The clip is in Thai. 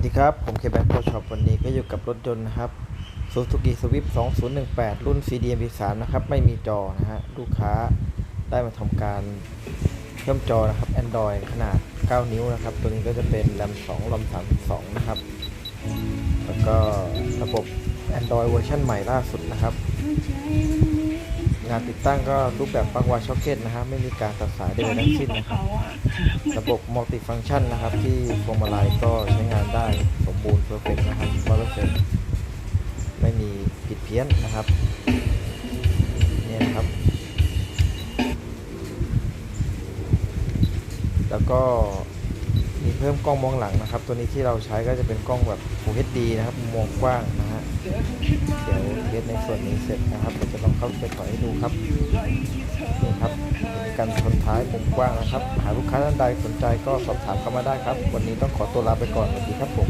วัสดีครับ ผมเคแบงค์โปรช็อปวันนี้ก็อยู่กับรถยนต์นะครับ Suzuki Swift 2018 รุ่น CDM 3นะครับ ไม่มีจอนะฮะ ลูกค้าได้มาทำการเพิ่มจอนะครับ Android ขนาด 9 นิ้วนะครับ ตัวนี้ก็จะเป็น RAM 2 ROM 32 นะครับ แล้วก็ระบบ Android เวอร์ชันใหม่ล่าสุดนะครับ งานติดตั้งก็รูปแบบปลั๊กวายช็อคเก็ตนะฮะ ไม่มีการตัดสายใดๆทั้งสิ้นนะครับ ระบบมัลติฟัง c t ชันนะครับ ที่พวงมาลัยก็ใช้งาน มีผิดเพี้ยนนะครับเนี่ยนะครับ แล้วก็มีเพิ่มกล้องมองหลังนะครับ ตัวนี้ที่เราใช้ก็จะเป็นกล้องแบบ Full HD นะครับมองกว้างนะฮะเดี๋ยวเทสในส่วนนี้เสร็จนะครับเราจะลองเข้าไปถอยให้ดูครับนี่ครับการชนท้ายมุมกว้างนะครับ หากลูกค้าท่านใดสนใจก็สอบถามเข้ามาได้ครับ วันนี้ต้องขอตัวลาไปก่อนสวัสดีครับผม